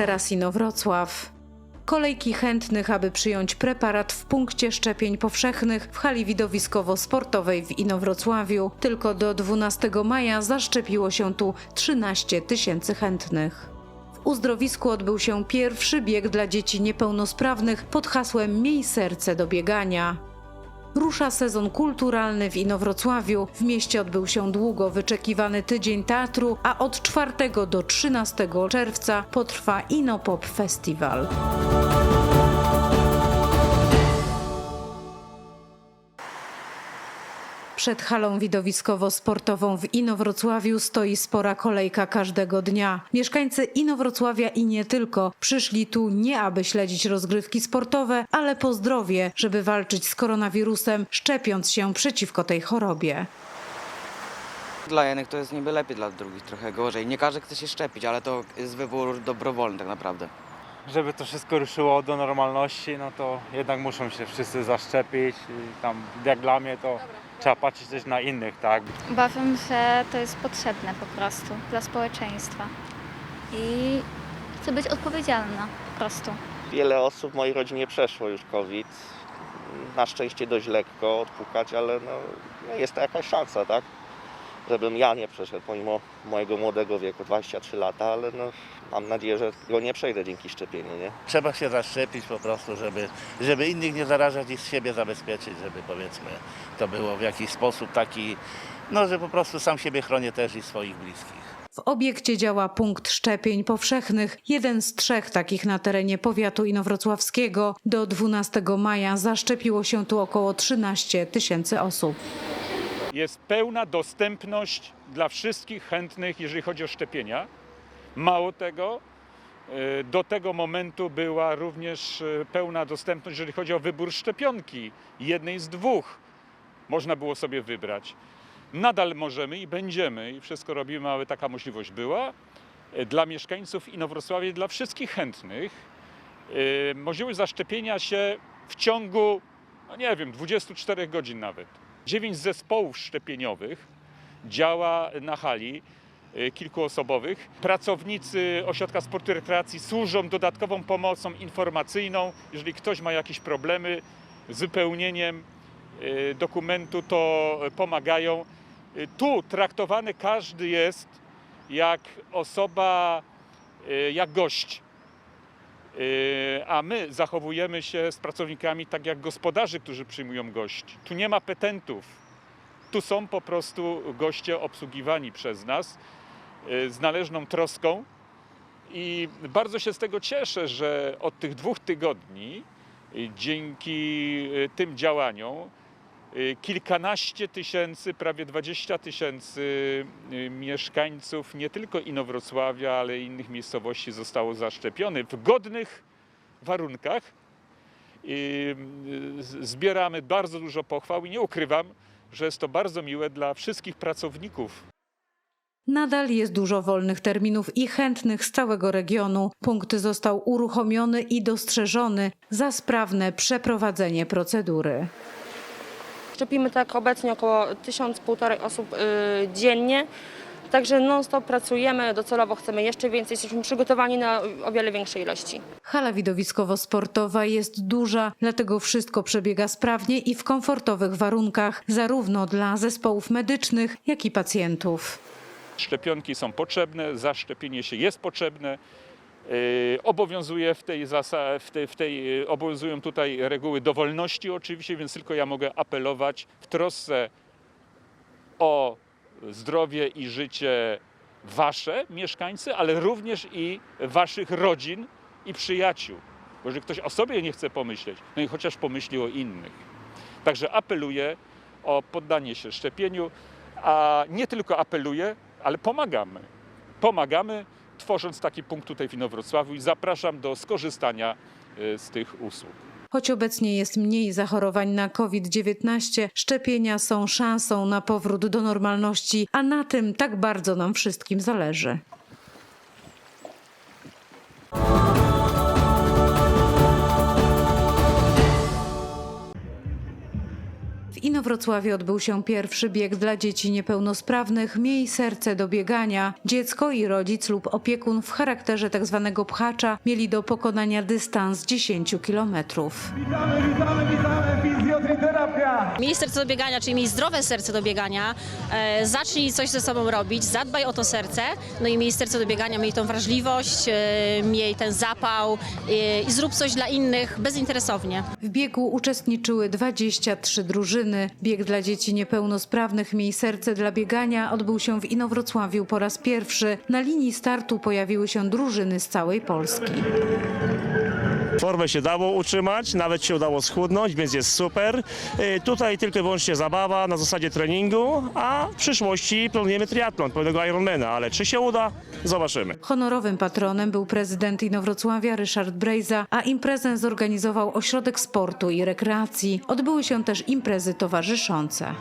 Klamie, teraz Inowrocław. Kolejki chętnych, aby przyjąć preparat w punkcie szczepień powszechnych w hali widowiskowo-sportowej w Inowrocławiu. Tylko do 12 maja zaszczepiło się tu 13 tysięcy chętnych. W uzdrowisku odbył się pierwszy bieg dla dzieci niepełnosprawnych pod hasłem Miej serce do biegania. Rusza sezon kulturalny w Inowrocławiu. W mieście odbył się długo wyczekiwany tydzień teatru, a od 4 do 13 czerwca potrwa Inopop Festival. Przed halą widowiskowo-sportową w Inowrocławiu stoi spora kolejka każdego dnia. Mieszkańcy Inowrocławia i nie tylko przyszli tu nie aby śledzić rozgrywki sportowe, ale po zdrowie, żeby walczyć z koronawirusem, szczepiąc się przeciwko tej chorobie. Dla jednych to jest niby lepiej, dla drugich trochę gorzej. Nie każdy chce się szczepić, ale to jest wybór dobrowolny tak naprawdę. żeby to wszystko ruszyło do normalności, no to jednak muszą się wszyscy zaszczepić. I tam jak dla mnie to trzeba patrzeć też na innych, tak? Uważam, że to jest potrzebne po prostu dla społeczeństwa. I chcę być odpowiedzialna po prostu. Wiele osób w mojej rodzinie przeszło już COVID. Na szczęście dość lekko odpukać, ale no jest to jakaś szansa, tak? Żebym ja nie przeszedł pomimo mojego młodego wieku, 23 lata, ale no, mam nadzieję, że go nie przejdę dzięki szczepieniu, nie? Trzeba się zaszczepić po prostu, żeby, żeby innych nie zarażać i siebie zabezpieczyć, żeby powiedzmy to było w jakiś sposób taki, no że po prostu sam siebie chronię też i swoich bliskich. W obiekcie działa punkt szczepień powszechnych, jeden z trzech takich na terenie powiatu inowrocławskiego. Do 12 maja zaszczepiło się tu około 13 tysięcy osób. Jest pełna dostępność dla wszystkich chętnych, jeżeli chodzi o szczepienia. Mało tego, y, do tego momentu była również y, pełna dostępność, jeżeli chodzi o wybór szczepionki. Jednej z dwóch można było sobie wybrać. Nadal możemy i będziemy, i wszystko robimy, aby taka możliwość była. Y, Dla mieszkańców Inowrocławia i dla wszystkich chętnych możliwość zaszczepienia się w ciągu, no nie wiem, 24 godzin nawet. Dziewięć zespołów szczepieniowych działa na hali y, kilkuosobowych. Pracownicy Ośrodka Sportu i Rekreacji służą dodatkową pomocą informacyjną. Jeżeli ktoś ma jakieś problemy z wypełnieniem y, dokumentu, to pomagają. Y, Tu traktowany każdy jest jak osoba, jak gość. Yy, A my zachowujemy się z pracownikami tak jak gospodarzy, którzy przyjmują gości. Tu nie ma petentów. Tu są po prostu goście obsługiwani przez nas yy, z należną troską. I bardzo się z tego cieszę, że od tych dwóch tygodni yy, dzięki tym działaniom kilkanaście tysięcy, prawie 20 tysięcy yy, mieszkańców nie tylko Inowrocławia, ale i innych miejscowości zostało zaszczepionych w godnych warunkach. I z- zbieramy bardzo dużo pochwał i nie ukrywam, że jest to bardzo miłe dla wszystkich pracowników Nadal jest dużo wolnych terminów i chętnych z całego regionu. Punkt został uruchomiony i dostrzeżony za sprawne przeprowadzenie procedury. Szczepimy tak obecnie około 1000-1,5 osób y, dziennie. Także non-stop pracujemy, docelowo chcemy jeszcze więcej, jesteśmy przygotowani na o wiele większe ilości. Hala widowiskowo-sportowa jest duża, dlatego wszystko przebiega sprawnie i w komfortowych warunkach, zarówno dla zespołów medycznych, jak i pacjentów. Szczepionki są potrzebne, zaszczepienie się jest potrzebne. Yy, Obowiązuje w tej, w tej, w tej, yy, obowiązują tutaj reguły dowolności oczywiście, więc tylko ja mogę apelować w trosce o zdrowie i życie wasze mieszkańcy, ale również i waszych rodzin i przyjaciół. Bo jeżeli ktoś o sobie nie chce pomyśleć, no i chociaż pomyśli o innych. Także apeluję o poddanie się szczepieniu, a nie tylko apeluję, ale pomagamy. Pomagamy, tworząc taki punkt tutaj w Inowrocławiu i zapraszam do skorzystania y, z tych usług. Choć obecnie jest mniej zachorowań na COVID-19, szczepienia są szansą na powrót do normalności, a na tym tak bardzo nam wszystkim zależy. W Inowrocławiu odbył się pierwszy bieg dla dzieci niepełnosprawnych Miej serce do biegania. Dziecko i rodzic lub opiekun w charakterze tzw. pchacza mieli do pokonania dystans 10 kilometrów. Miej serce do biegania, czyli miej zdrowe serce do biegania, e, zacznij coś ze sobą robić, zadbaj o to serce, no i miej serce do biegania, miej tą wrażliwość, e, miej ten zapał e, i zrób coś dla innych bezinteresownie. W biegu uczestniczyły 23 drużyny. Bieg dla dzieci niepełnosprawnych Miej serce dla biegania odbył się w Inowrocławiu po raz pierwszy. Na linii startu pojawiły się drużyny z całej Polski. Formę się dało utrzymać, nawet się udało schudnąć, więc jest super. Y, Tutaj tylko i wyłącznie zabawa na zasadzie treningu, a w przyszłości planujemy triatlon, pełnego Ironmana, ale czy się uda? Zobaczymy. Honorowym patronem był prezydent Inowrocławia Ryszard Brejza, a imprezę zorganizował Ośrodek Sportu i Rekreacji. Odbyły się też imprezy towarzyszące.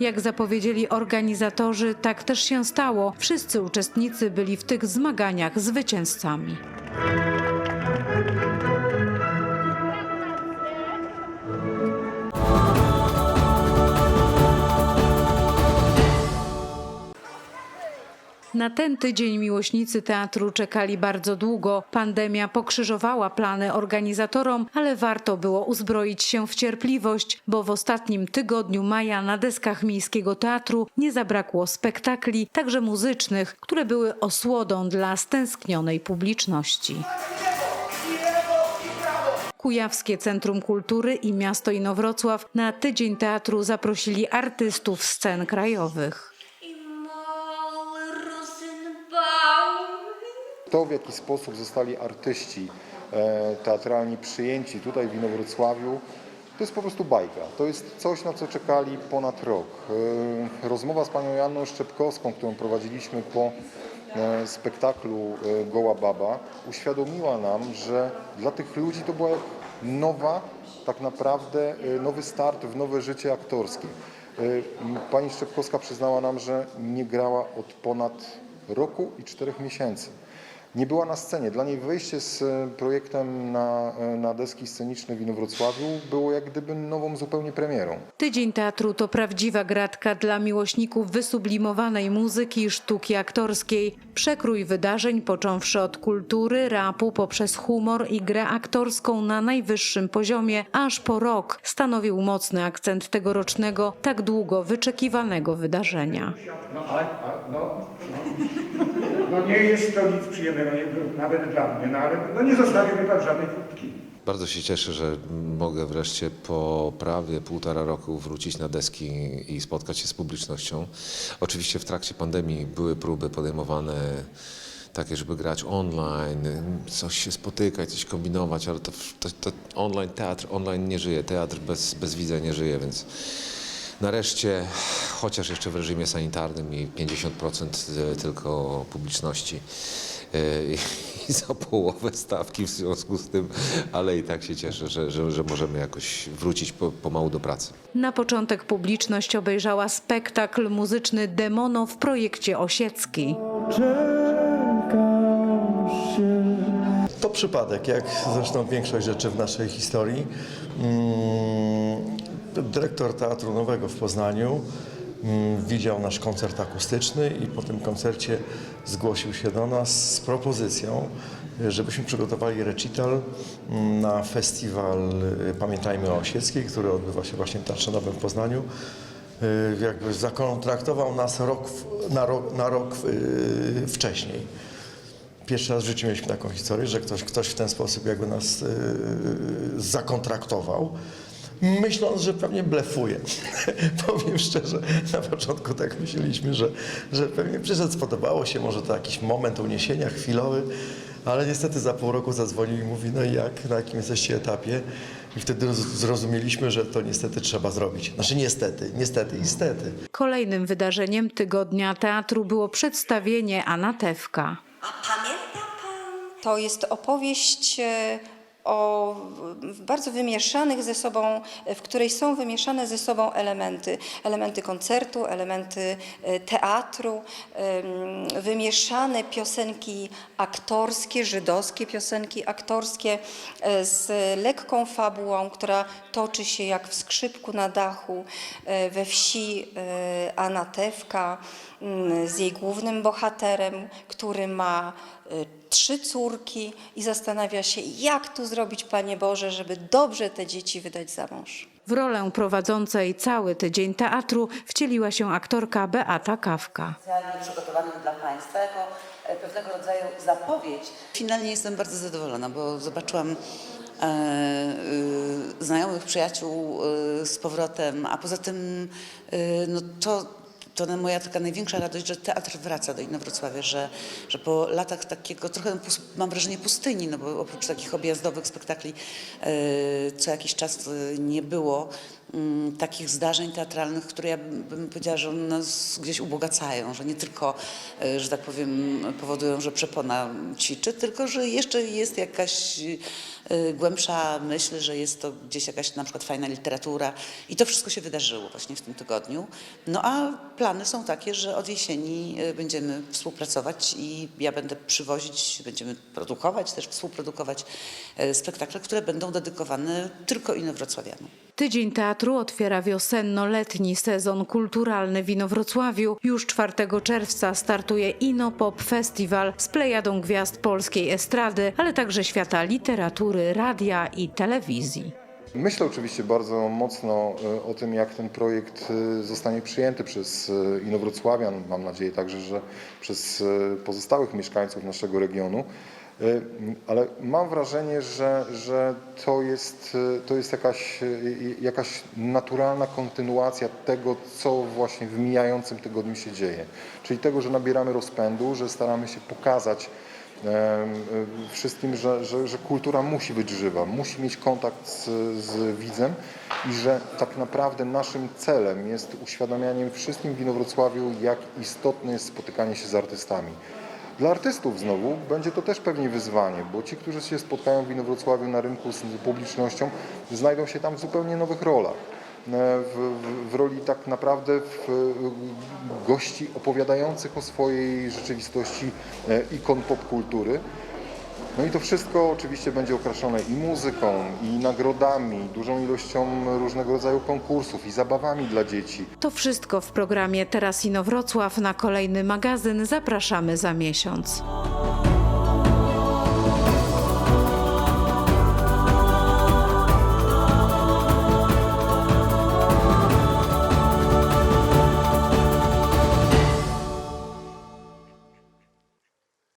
Jak zapowiedzieli organizatorzy, tak też się stało. Wszyscy uczestnicy byli w tych zmaganiach zwycięzcami. Na ten tydzień miłośnicy teatru czekali bardzo długo. Pandemia pokrzyżowała plany organizatorom, ale warto było uzbroić się w cierpliwość, bo w ostatnim tygodniu maja na deskach Miejskiego Teatru nie zabrakło spektakli, także muzycznych, które były osłodą dla stęsknionej publiczności. Kujawskie Centrum Kultury i Miasto Inowrocław na tydzień teatru zaprosili artystów scen krajowych. To, w jaki sposób zostali artyści e, teatralni przyjęci tutaj w Inowrocławiu, to jest po prostu bajka. To jest coś, na co czekali ponad rok. E, Rozmowa z panią Janną Szczepkowską, którą prowadziliśmy po e, spektaklu Goła Baba, uświadomiła nam, że dla tych ludzi to była nowa, tak naprawdę nowy start w nowe życie aktorskie. Pani Szczepkowska przyznała nam, że nie grała od ponad roku i czterech miesięcy. Nie była na scenie. Dla niej wejście z e, projektem na, e, na deski sceniczne w Inowrocławiu było jak gdyby nową zupełnie premierą. Tydzień teatru to prawdziwa gratka dla miłośników wysublimowanej muzyki i sztuki aktorskiej. Przekrój wydarzeń, począwszy od kultury, rapu, poprzez humor i grę aktorską na najwyższym poziomie, aż po rok stanowił mocny akcent tegorocznego, tak długo wyczekiwanego wydarzenia. No, ale, no, no, no nie jest to nic przyjemnego, nie, nawet dla mnie, no ale no nie zostawię mi pan żadnej furtki. Bardzo się cieszę, że mogę wreszcie po prawie półtora roku wrócić na deski i spotkać się z publicznością. Oczywiście w trakcie pandemii były próby podejmowane takie, żeby grać online, coś się spotykać, coś kombinować, ale to, to, to online teatr, online nie żyje, teatr bez, bez widza nie żyje, więc nareszcie, chociaż jeszcze w reżimie sanitarnym i 50% tylko publiczności, i i za połowę stawki w związku z tym, ale i tak się cieszę, że, że, że możemy jakoś wrócić po, pomału do pracy. Na początek publiczność obejrzała spektakl muzyczny Demono w projekcie Osiecki. To przypadek, jak zresztą większość rzeczy w naszej historii. Mm, Dyrektor Teatru Nowego w Poznaniu mm, widział nasz koncert akustyczny i po tym koncercie zgłosił się do nas z propozycją, żebyśmy przygotowali recital mm, na festiwal y, Pamiętajmy o Osieckiej, który odbywa się właśnie w Teatrze Nowym w Poznaniu. Y, Jakby zakontraktował nas rok, na rok, na rok y, wcześniej. Pierwszy raz w życiu mieliśmy taką historię, że ktoś, ktoś w ten sposób jakby nas zakontraktował, myśląc, że pewnie blefuje. Powiem szczerze, na początku tak myśleliśmy, że, że pewnie przyszedł, spodobało się, może to jakiś moment uniesienia chwilowy, ale niestety za pół roku zadzwonił i mówi, no i jak, na jakim jesteście etapie? I wtedy roz- zrozumieliśmy, że to niestety trzeba zrobić. Znaczy niestety, niestety, niestety. Kolejnym wydarzeniem tygodnia teatru było przedstawienie Anatewka. To jest opowieść e, o bardzo wymieszanych ze sobą, w której są wymieszane ze sobą elementy, elementy koncertu, elementy e, teatru, wymieszane piosenki aktorskie, żydowskie piosenki aktorskie e, z lekką fabułą, która toczy się jak w skrzypku na dachu e, we wsi Anatewka z jej głównym bohaterem, który ma trzy córki i zastanawia się, jak tu zrobić, Panie Boże, żeby dobrze te dzieci wydać za mąż. W rolę prowadzącej cały tydzień teatru wcieliła się aktorka Beata Kawka. specjalnie przygotowanym dla Państwa jako e, pewnego rodzaju zapowiedź. Finalnie jestem bardzo zadowolona, bo zobaczyłam e, y, znajomych, przyjaciół y, z powrotem, a poza tym y, no to, to moja taka największa radość, że teatr wraca do Inowrocławia, że, że po latach takiego trochę mam wrażenie pustyni, no bo oprócz takich objazdowych spektakli y, co jakiś czas y, nie było takich zdarzeń teatralnych, które ja bym powiedziała, że nas gdzieś ubogacają, że nie tylko, e, że tak powiem, powodują, że przepona ćwiczy, tylko że jeszcze jest jakaś e, głębsza myśl, że jest to gdzieś jakaś na przykład fajna literatura i to wszystko się wydarzyło właśnie w tym tygodniu. No a plany są takie, że od jesieni e, będziemy współpracować i ja będę przywozić, będziemy produkować, też współprodukować spektakle, które będą dedykowane tylko inowrocławianom. Tydzień Teatru otwiera wiosenno-letni sezon kulturalny w Inowrocławiu. Już 4 czerwca startuje Inopop Festiwal z plejadą gwiazd polskiej estrady, ale także świata literatury, radia i telewizji. Myślę oczywiście bardzo mocno e, o tym, jak ten projekt e, zostanie przyjęty przez e, Inowrocławian, mam nadzieję także, że przez pozostałych mieszkańców naszego regionu. E, Ale mam wrażenie, że, że to, jest, e, to jest jakaś, e, jakaś naturalna kontynuacja tego, co właśnie w mijającym tygodniu się dzieje. Czyli tego, że nabieramy rozpędu, że staramy się pokazać wszystkim, że, że, że kultura musi być żywa, musi mieć kontakt z, z widzem i że tak naprawdę naszym celem jest uświadamianie wszystkim w Inowrocławiu, jak istotne jest spotykanie się z artystami. Dla artystów znowu będzie to też pewnie wyzwanie, bo ci, którzy się spotkają w Inowrocławiu na rynku z publicznością, znajdą się tam w zupełnie nowych rolach. E, W, w, w roli tak naprawdę gości opowiadających o swojej rzeczywistości e, ikon popkultury. No i to wszystko oczywiście będzie okraszone i muzyką, i nagrodami, dużą ilością różnego rodzaju konkursów i zabawami dla dzieci. To wszystko w programie Teraz Inowrocław. Na kolejny magazyn zapraszamy za miesiąc.